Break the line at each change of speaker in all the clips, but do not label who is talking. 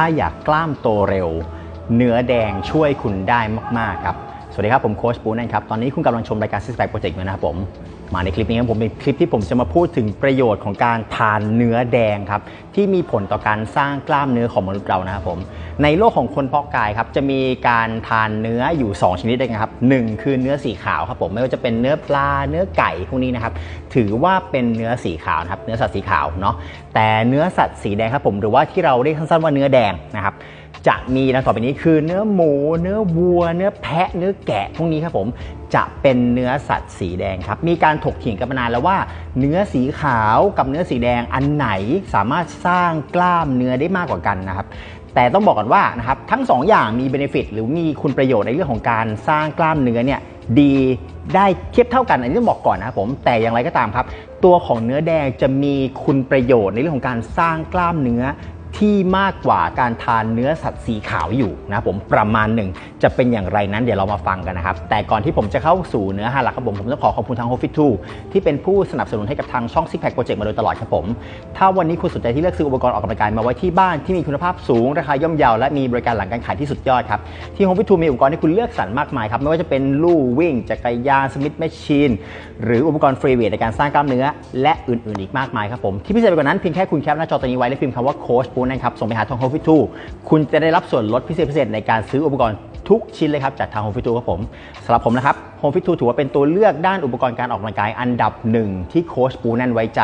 ถ้าอยากกล้ามโตเร็ว เนื้อแดงช่วยคุณได้มาก ๆ ครับ สวัสดีครับ ผมโค้ชปูนั่นครับ ตอนนี้คุณกำลังชมรายการ Six Pack Project อยู่นะครับผม มาในคลิปนี้ครับผมเป็นคลิปที่ผมจะมาพูดถึงประโยชน์ของการทานเนื้อแดงครับที่มีผลต่อการสร้างกล้ามเนื้อของมนุษย์เรานะครับผมในโลกของคนเพาะกายครับจะมีการทานเนื้ออยู่ 2 ชนิดด้วยกันครับหนึ่งคือเนื้อสีขาวครับผมไม่ว่าจะเป็นเนื้อปลาเนื้อไก่พวกนี้นะครับถือว่าเป็นเนื้อสีขาวนะครับเนื้อสัตว์สีขาวเนาะแต่เนื้อสัตว์สีแดงครับผมหรือว่าที่เราเรียกสั้นๆว่าเนื้อแดงนะครับ จะมีดังต่อไปนี้คือเนื้อหมู เนื้อวัว เนื้อแพะ เนื้อแกะพวกนี้ครับผมจะเป็นเนื้อสัตว์สีแดงครับ มีการถกเถียงกันมานานแล้วว่า เนื้อสีขาวกับเนื้อสีแดงอันไหนสามารถสร้างกล้ามเนื้อได้มากกว่ากันนะครับแต่ต้องบอกก่อนว่านะครับทั้งสองอย่างมีเบนฟิตหรือมีคุณประโยชน์ในเรื่องของการสร้างกล้ามเนื้อเนี่ยดีได้เทียบเท่ากันอันนี้ต้องบอกก่อนนะครับผมแต่อย่างไรก็ตามครับ ตัวของเนื้อแดงจะมีคุณประโยชน์ในเรื่องของการสร้างกล้ามเนื้อ ที่มากกว่าการทานเนื้อสัตว์สีขาวอยู่นะผมประมาณหนึ่งจะเป็นอย่างไรนั้นเดี๋ยวเรามาฟังกันนะครับ แต่ก่อนที่ผมจะเข้าสู่เนื้อหาหลักครับผม ผมต้องขอขอบคุณทาง h o f i t 2ที่เป็นผู้สนับสนุนให้กับทางช่อง Six Pack Project มาโดยตลอดครับผม ถ้าวันนี้คุณสนใจที่เลือกซื้ออุปกรณ์ออกกำลังกายมาไว้ที่บ้านที่มีคุณภาพสูงราคาย่อมเยาและมีบริการหลังการขายที่สุดยอดครับที่ h o f i t 2มีอุปกรณ์ให้คุณเลือกสรรมากมายครับไม่ว่าจะเป็นลู่วิ่งจักรยานสมิธแมชชีนหรืออุปกรณ์ฟรีเวทในการสร้างกล้ามเนื้อ และอื่นๆ อีกมากมายครับผมที่พิเศษไปกว่านั้นเพียงแค่คุณแคปหน้าจอตัวนี้ไว้และพิมพ์คำว่าโค้ชปูนะครับส่งไปหาทาง h o f i t 2คุณจะได้รับส่วนลดพิเศษพิเศษในการซื้ออุปกรณ์ทุกชิ้นเลยครับจากทาง Home Fit 2ครับผมสำหรับผมนะครับ Home Fit 2ถือว่าเป็นตัวเลือกด้านอุปกรณ์การออกกำลังกายอันดับหนึ่งที่โค้ชปูนั่นไว้ใจ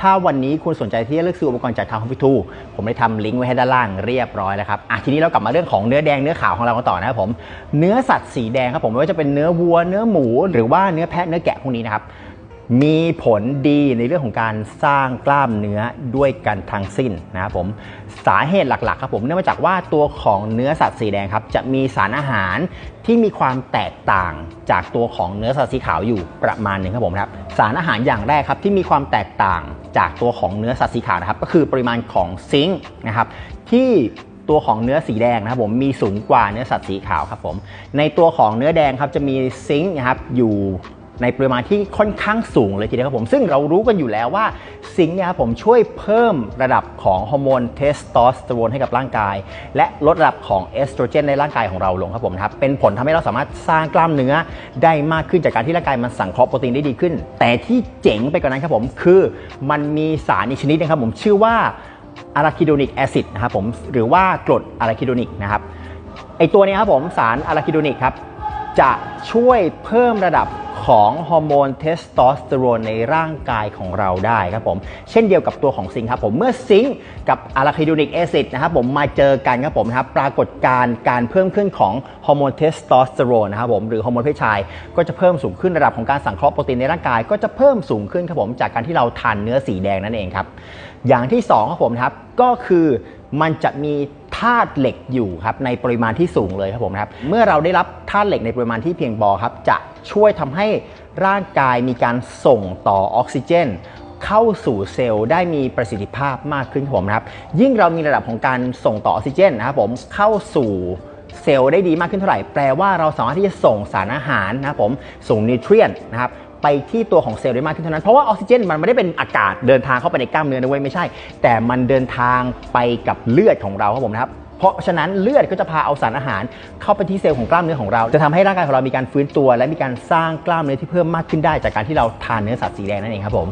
ถ้าวันนี้คุณสนใจที่จะเลือกซื้ออุปกรณ์จากทาง Home Fit 2ผมได้ทำลิงก์ไว้ให้ด้านล่างเรียบร้อยแล้วครับอะทีนี้เรากลับมาเรื่องของเนื้อแดงเนื้อขาวของเรากันต่อนะครับผม เนื้อสัตว์สีแดงครับผมไม่ว่าจะเป็นเนื้อวัวเนื้อหมู หรือว่าเนื้อแพะเนื้อแกะพวกนี้นะครับ มีผลดีในเรื่องของการสร้างกล้ามเนื้อด้วยกันทั้งสิ้นนะครับผมสาเหตุหลักๆครับผมเนื่องมาจากว่าตัวของเนื้อสัตว์สีแดงครับจะมีสารอาหารที่มีความแตกต่างจากตัวของเนื้อสัตว์สีขาวอยู่ประมาณหนึ่งครับผมครับสารอาหารอย่างแรกครับที่มีความแตกต่างจากตัวของเนื้อสัตว์สีขาวนะครับก็คือปริมาณของซิงค์นะครับที่ตัวของเนื้อสีแดงนะครับผมมีสูงกว่าเนื้อสัตว์สีขาวครับผมในตัวของเนื้อแดงครับจะมีซิงค์นะครับอยู่ ในปริมาณที่ค่อนข้างสูงเลยทีเดียวครับผม ซึ่งเรารู้กันอยู่แล้วว่าซิงค์เนี่ยครับผมช่วยเพิ่มระดับของฮอร์โมนเทสโทสเตอโรนให้กับร่างกาย และลดระดับของเอสโตรเจนในร่างกายของเราลงครับผมนะครับเป็นผลทำให้เราสามารถสร้างกล้ามเนื้อได้มากขึ้นจากการที่ร่างกายมันสังเคราะห์โปรตีนได้ดีขึ้น แต่ที่เจ๋งไปกว่านั้นครับผมคือมันมีสารอีกชนิดนะครับผมชื่อว่าอะราคิโดนิกแอซิดนะครับผมหรือว่ากรดอะราคิโดนิกนะครับไอตัวนี้ครับผมสารอะราคิโดนิกครับจะช่วยเพิ่มระดับ ของฮอร์โมนเทสโทสเตอโรนในร่างกายของเราได้ครับผม เช่นเดียวกับตัวของซิงครับผม เมื่อซิงกับอะลาคิโดนิกแอซิดนะครับผมมาเจอกันครับผมนะครับปรากฏการณ์การเพิ่มขึ้นของฮอร์โมนเทสโทสเตอโรนนะครับผมหรือฮอร์โมนเพศชาย ก็จะเพิ่มสูงขึ้นระดับของการสังเคราะห์โปรตีนในร่างกาย ก็จะเพิ่มสูงขึ้นครับผมจากการที่เราทานเนื้อสีแดงนั่นเองครับอย่างที่สองครับผมครับก็คือมันจะมี ธาตุเหล็กอยู่ครับในปริมาณที่สูงเลยครับผมครับเมื่อเราได้รับธาตุเหล็กในปริมาณที่เพียงพอครับ จะช่วยทำให้ร่างกายมีการส่งต่อออกซิเจน เข้าสู่เซลล์ได้มีประสิทธิภาพมากขึ้นครับผมนะครับ ยิ่งเรามีระดับของการส่งต่อออกซิเจนนะครับผมเข้าสู่เซลล์ได้ดีมากขึ้นเท่าไหร่ แปลว่าเราสามารถที่จะส่งสารอาหารนะครับผมส่งนิวเทรียนนะครับ ไปที่ตัวของเซลล์ได้มากขึ้นเท่านั้น เพราะว่าออกซิเจนมันไม่ได้เป็นอากาศเดินทางเข้าไปในกล้ามเนื้อนะเว้ยไม่ใช่ แต่มันเดินทางไปกับเลือดของเราครับผมนะครับเพราะฉะนั้นเลือดก็จะพาเอาสารอาหาร เข้าไปที่เซลล์ของกล้ามเนื้อของเรา จะทำให้ร่างกายของเรามีการฟื้นตัว และมีการสร้างกล้ามเนื้อที่เพิ่มมากขึ้นได้ จากการที่เราทานเนื้อสัตว์สีแดงนั่นเองครับผม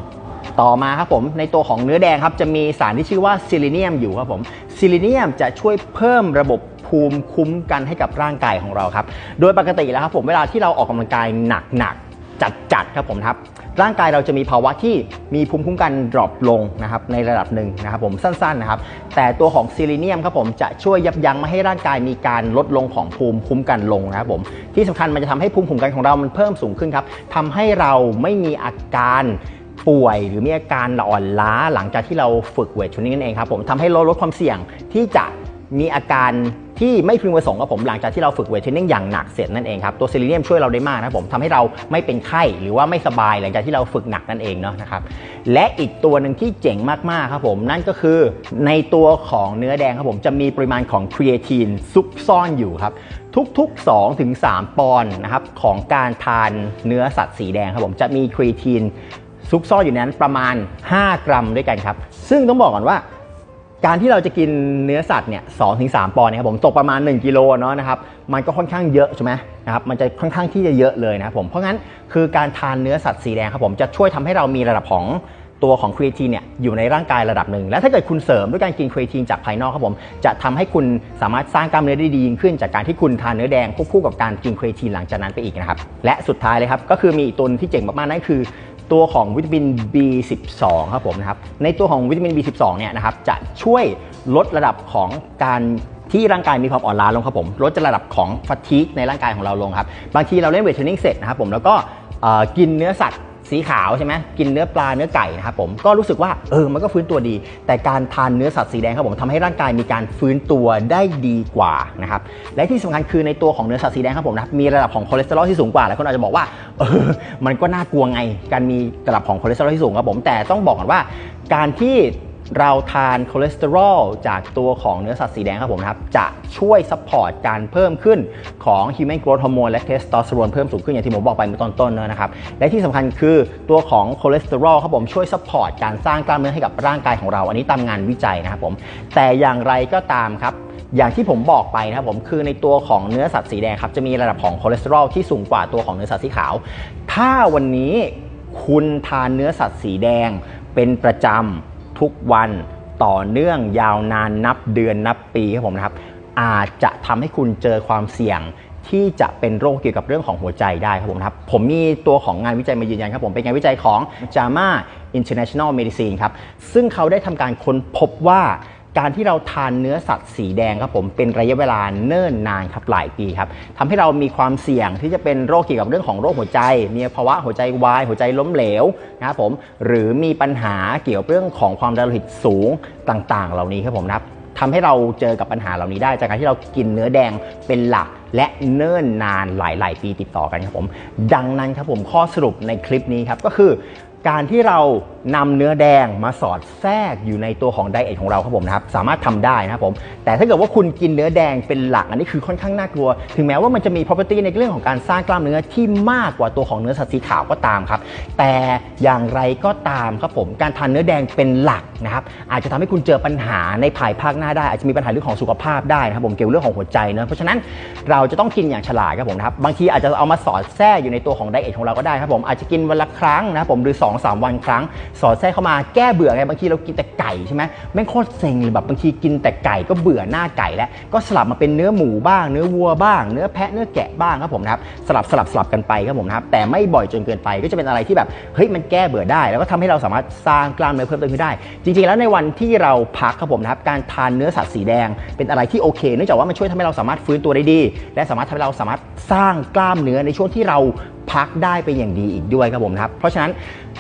ต่อมาครับผมในตัวของเนื้อแดงครับจะมีสารที่ชื่อว่าซิลิเนียมอยู่ครับผมซิลิเนียมจะช่วยเพิ่มระบบภูมิคุ้มกันให้กับร่างกายของเราครับโดยปกติแล้วครับผมเวลาที่เราออกกำลังกายหนักๆ จัดๆครับผมครับร่างกายเราจะมีภาวะที่มีภูมิคุ้มกันดรอปลงนะครับในระดับหนึ่งนะครับผมสั้นๆนะครับแต่ตัวของซิลิเนียมครับผมจะช่วยยับยั้งไม่ให้ร่างกายมีการลดลงของภูมิคุ้มกันลงนะครับผมที่สำคัญมันจะทำให้ภูมิคุ้มกันของเรามันเพิ่มสูงขึ้นครับทำให้เราไม่มีอาการป่วยหรือมีอาการอ่อนล้าหลังจากที่เราฝึกเวทชุนิดนั่นเองครับผมทำให้เราลดความเสี่ยงที่จะ มีอาการที่ไม่พึงประสงค์กับผมหลังจากที่เราฝึกเวทเทรนนิ่งอย่างหนักเสร็จนั่นเองครับตัวซิลิเนียมช่วยเราได้มากนะผมทำให้เราไม่เป็นไข้หรือว่าไม่สบายหลังจากที่เราฝึกหนักนั่นเองเนาะนะครับและอีกตัวหนึ่งที่เจ๋งมากๆครับผมนั่นก็คือในตัวของเนื้อแดงครับผมจะมีปริมาณของครีเอทีนซุกซ่อนอยู่ครับทุกๆ2ถึง3ปอนด์นะครับของการทานเนื้อสัตว์สีแดงครับผมจะมีครีเอทีนซุกซ่อนอยู่นนั้นประมาณ 5 กรัมด้วยกันครับ ซึ่งต้องบอกก่อนว่า การที่เราจะกินเนื้อสัตว์เนี่ยสองถึงสามปอนด์นี่ยครับผมตกประมาณ 1กิโลเนาะนะครับมันก็ค่อนข้างเยอะใช่ไหมนะครับมันจะค่อนข้างที่จะเยอะเลยนะครับผมเพราะงั้นคือการทานเนื้อสัตว์สีแดงครับผมจะช่วยทำให้เรามีระดับของตัวของครีเอทีนเนี่ยอยู่ในร่างกายระดับหนึ่ง และถ้าเกิดคุณเสริมด้วยการกินครีเอทีนจากภายนอกครับผม จะทำให้คุณสามารถสร้างกล้ามเนื้อได้ดียิ่งขึ้น จากการที่คุณทานเนื้อแดงควบคู่กับการกินครีเอทีนหลังจากนั้นไปอีกนะครับ และสุดท้ายเลยครับ ก็คือมีอีกตัวที่เจ๋งมากๆนั่นคือ ตัวของวิตามิน B12 ครับผมนะครับ ในตัวของวิตามิน B12 เนี่ยนะครับจะช่วยลดระดับของการที่ร่างกายมีความอ่อนล้าลงครับผม ลดระดับของฟัตทีในร่างกายของเราลงครับ บางทีเราเล่นเวทเทรนนิ่งเสร็จนะครับผมแล้วก็กินเนื้อสัตว์ สีขาวใช่ไหมกินเนื้อปลาเนื้อไก่นะครับผมก็รู้สึกว่าเออมันก็ฟื้นตัวดี แต่การทานเนื้อสัตว์สีแดงครับผมทำให้ร่างกายมีการฟื้นตัวได้ดีกว่านะครับและที่สำคัญคือในตัวของเนื้อสัตว์สีแดงครับผมนะมีระดับของคอเลสเตอรอลที่สูงกว่าหลายคนอาจจะบอกว่าเออมันก็น่ากลัวไง การมีระดับของคอเลสเตอรอลที่สูงครับผมแต่ต้องบอกก่อนว่าการที่ เราทานคอเลสเตอรอลจากตัวของเนื้อสัตว์สีแดงครับผมนะครับจะช่วยซัพพอร์ตการเพิ่มขึ้นของ Human Growth Hormone และเทสโทสเตอโรนเพิ่มสูงขึ้นอย่างที่ผมบอกไปเมื่อตอนต้นนะครับและที่สำคัญคือตัวของคอเลสเตอรอลครับผมช่วยซัพพอร์ตการสร้างกล้ามเนื้อให้กับร่างกายของเรา อันนี้ตามงานวิจัยนะครับผมแต่อย่างไรก็ตามครับอย่างที่ผมบอกไปนะครับผมคือในตัวของเนื้อสัตว์สีแดงครับจะมีระดับของคอเลสเตอรอลที่สูงกว่าตัวของเนื้อสัตว์สีขาว ถ้าวันนี้คุณทานเนื้อสัตว์สีแดงเป็นประจำ ทุกวันต่อเนื่องยาวนานนับเดือนนับปีครับผมนะครับ อาจจะทำให้คุณเจอความเสี่ยงที่จะเป็นโรคเกี่ยวกับเรื่องของหัวใจได้ครับผมนะครับ ผมมีตัวของงานวิจัยมายืนยันครับผม เป็นงานวิจัยของ JAMA International Medicine ครับ ซึ่งเขาได้ทำการค้นพบว่า การที่เราทานเนื้อสัตว์สีแดงครับผมเป็นระยะเวลาเนิ่นนานครับหลายปีครับทำให้เรามีความเสี่ยงที่จะเป็นโรคเกี่ยวกับเรื่องของโรคหัวใจ มีภาวะหัวใจวาย หัวใจล้มเหลวนะครับผมหรือมีปัญหาเกี่ยวกับเรื่องของความดันโลหิตสูงต่างๆ เหล่านี้ครับผมนะครับทำให้เราเจอกับปัญหาเหล่านี้ได้ จากการที่เรากินเนื้อแดงเป็นหลักและเนิ่นนานหลาย ๆ ปีติดต่อกันครับผม ดังนั้นครับผมข้อสรุปในคลิปนี้ครับก็คือ การที่เรา นำเนื้อแดงมาสอดแทรกอยู่ในตัวของไดเอทของเราครับผมนะครับ สามารถทำได้นะครับผม แต่ถ้าเกิดว่าคุณกินเนื้อแดงเป็นหลัก อันนี้คือค่อนข้างน่ากลัว ถึงแม้ว่ามันจะมี property ในเรื่องของการสร้างกล้ามเนื้อที่มากกว่าตัวของเนื้อสัตว์สีขาวก็ตามครับ แต่อย่างไรก็ตามครับผม การทานเนื้อแดงเป็นหลักนะครับ อาจจะทำให้คุณเจอปัญหาในภายภาคหน้าได้ อาจจะมีปัญหาเรื่องของสุขภาพได้นะครับผม เกี่ยวกับเรื่องของหัวใจเนอะเพราะฉะนั้นเราจะต้องกินอย่างฉลาดครับผมนะครับ บางทีอาจจะเอามาสอดแทรกอยู่ในตัวของไดเอทของเราก็ได้ครับผม อาจจะกินวันละครั้งนะครับผมหรือ2อสวันครั้งสอดแทรกเข้ามาแก้เบื่อไงบางทีเรากินแต่ไก่ใช่ไหมแม่งโคตรเซ็งเลยแบบบางทีกินแต่ไก่ก็เบื่อหน้าไก่แล้วก็สลับมาเป็นเนื้อหมูบ้าง เนื้อวัวบ้าง เนื้อแพะเนื้อแกะบ้างครับผมนะครับสลับสลับสลับกันไปครับผมนะครับแต่ไม่บ่อยจนเกินไปก็จะเป็นอะไรที่แบบเฮ้ยมันแก้เบื่อได้ แล้วก็ทำให้เราสามารถสร้างกล้ามเนื้อเพิ่มเติมขึ้นได้ จริง ๆ แล้วในวันที่เราพักครับผมนะครับการทานเนื้อสัตว์สีแดง เป็นอะไรที่โอเคเนื่องจากว่ามันช่วยทำให้เราสามารถฟื้นตัวได้ดี และสามารถทำให้เราสามารถสร้างกล้ามเนื้อในช่วงที่เราพักได้เป็นอย่างดีอีกด้วยครับผมนะครับเพราะฉะนั้น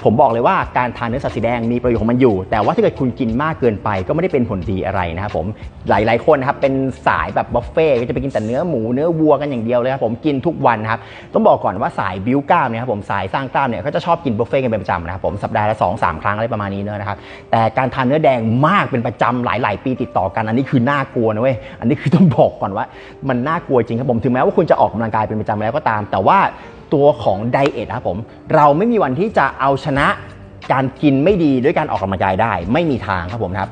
ผมบอกเลยว่าการทานเนื้อสัตว์สีแดงมีประโยชน์ของมันอยู่ แต่ว่าถ้าเกิดคุณกินมากเกินไปก็ไม่ได้เป็นผลดีอะไรนะครับผมหลายๆคนนะครับเป็นสายแบบบุฟเฟ่ก็จะไปกินแต่เนื้อหมูเนื้อวัวกันอย่างเดียวเลยครับผมกินทุกวันนะครับต้องบอกก่อนว่าสายบิวกล้ามเนี่ยครับผมสายสร้างกล้ามเนี่ยเขาจะชอบกินบุฟเฟ่กันเป็นประจำนะครับผมสัปดาห์ละสองสามครั้งอะไรประมาณนี้เนอะนะครับแต่การทานเนื้อแดงมากเป็นประจำหลาย ๆ ปีติดต่อกันอันนี้คือน่ากลัวนะเว้ยอันนี้คือต้องบอกก่อนว่ามันน่ากลัวจริงครับผมถึงแม้ว่าคุณจะออกกำลังกายเป็นประจำแล้วก็ตาม แต่ว่าตัวของไดเอทครับผม เราไม่มีวันที่จะเอาชนะ การกินไม่ดีด้วยการออกกำลังกายได้ ไม่มีทางครับผมครับ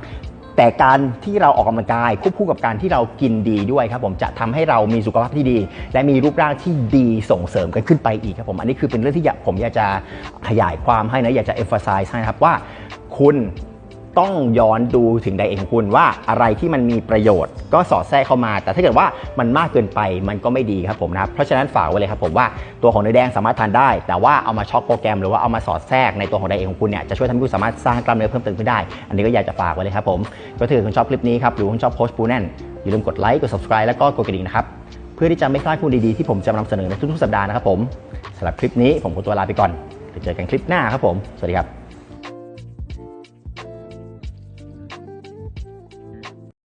แต่การที่เราออกกำลังกายควบคู่กับการที่เรากินดีด้วยครับผมจะทำให้เรามีสุขภาพที่ดี และมีรูปร่างที่ดีส่งเสริมกันขึ้นไปอีกครับผมอันนี้คือเป็นเรื่องที่ผมอยากจะขยายความให้นะอยากจะเอฟเฟอร์ไซส์ให้ครับว่าคุณ ต้องย้อนดูถึงไดเอทของคุณว่าอะไรที่มันมีประโยชน์ ก็สอดแทรกเข้ามา แต่ถ้าเกิดว่ามันมากเกินไปมันก็ไม่ดีครับผมนะครับเพราะฉะนั้นฝากไว้เลยครับผมว่าตัวของเนื้อแดงสามารถทานได้ แต่ว่าเอามาช็อกโปรแกรมหรือว่าเอามาสอดแทรกในตัวของไดเอทของคุณเนี่ยจะช่วยทำให้คุณสามารถสร้างกล้ามเนื้อเพิ่มเติมขึ้นได้ อันนี้ก็อยากจะฝากไว้เลยครับผมก็ถ้าเกิดคุณชอบคลิปนี้ครับหรือคุณชอบโค้ชปูแน่นอย่าลืมกดไลค์กด subscribe แล้วก็กดกระดิ่งนะครับเพื่อที่จะไม่พลาดข้อมูลดีๆที่ผมจะมานำเสนอในทุกๆสัปดาห์นะครับผมสำหรับคลิปนี้ผมขอตัวลาไปก่อนเดี๋ยวเจอกันคลิปหน้าครับผมสวัสดีครับ